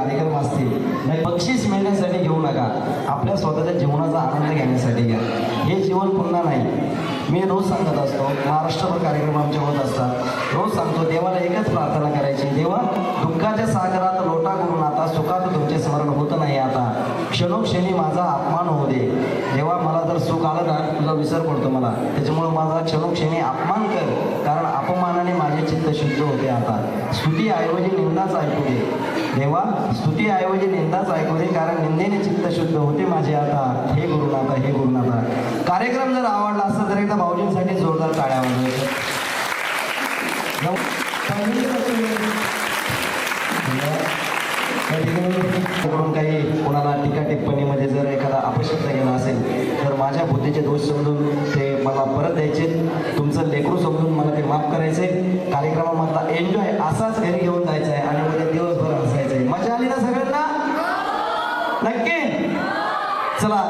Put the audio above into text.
कार्यक्रम असतील नाही बक्षीस मिळण्यासाठी घेऊ नका. आपल्या स्वतःच्या जीवनाचा आनंद घेण्यासाठी घ्या. हे जीवन पुन्हा नाही. मी रोज सांगत असतो महाराष्ट्रभर कार्यक्रम आमचे होत असतात. रोज सांगतो देवाला एकच प्रार्थना करायची देवा दुःखाच्या सागरात लोटा करून आता सुखात तुमचे स्मरण होत नाही आता. क्षणोक्षणी माझा अपमान होऊ दे. देवा मला जर सुख आलं ना तुझा विसर पडतो मला. त्याच्यामुळं माझा क्षणोक्षणी अपमान कर. कारण अपमानाने माझे चित्त शुद्ध होते आता. स्तुतीऐवजी निंदाच ऐकू दे. देवा स्तुतीऐवजी निंदाच ऐकू दे कारण निंदेने चित्त शुद्ध होते माझे आता. हे गुरुनाथा हे गुरुनाथा कार्यक्रम जर आवडला असता तर एकदा भाऊजींसाठी जोरदार टाळ्या वाजवायच्या. काही कोणाला टीका टिप्पणीमध्ये जर एखादा अपशब्द गेला असेल तर माझ्या बुद्धीचे दोष समजून ते मला परत द्यायचे. तुमचं लेकरू समजून मला ते माफ करायचे कार्यक्रमामधला एन्जॉय असाच घरी घेऊन जायचा आहे आणि उद्या दिवसभर असायचं आहे मजा आली ना सगळ्यांना नक्की. चला.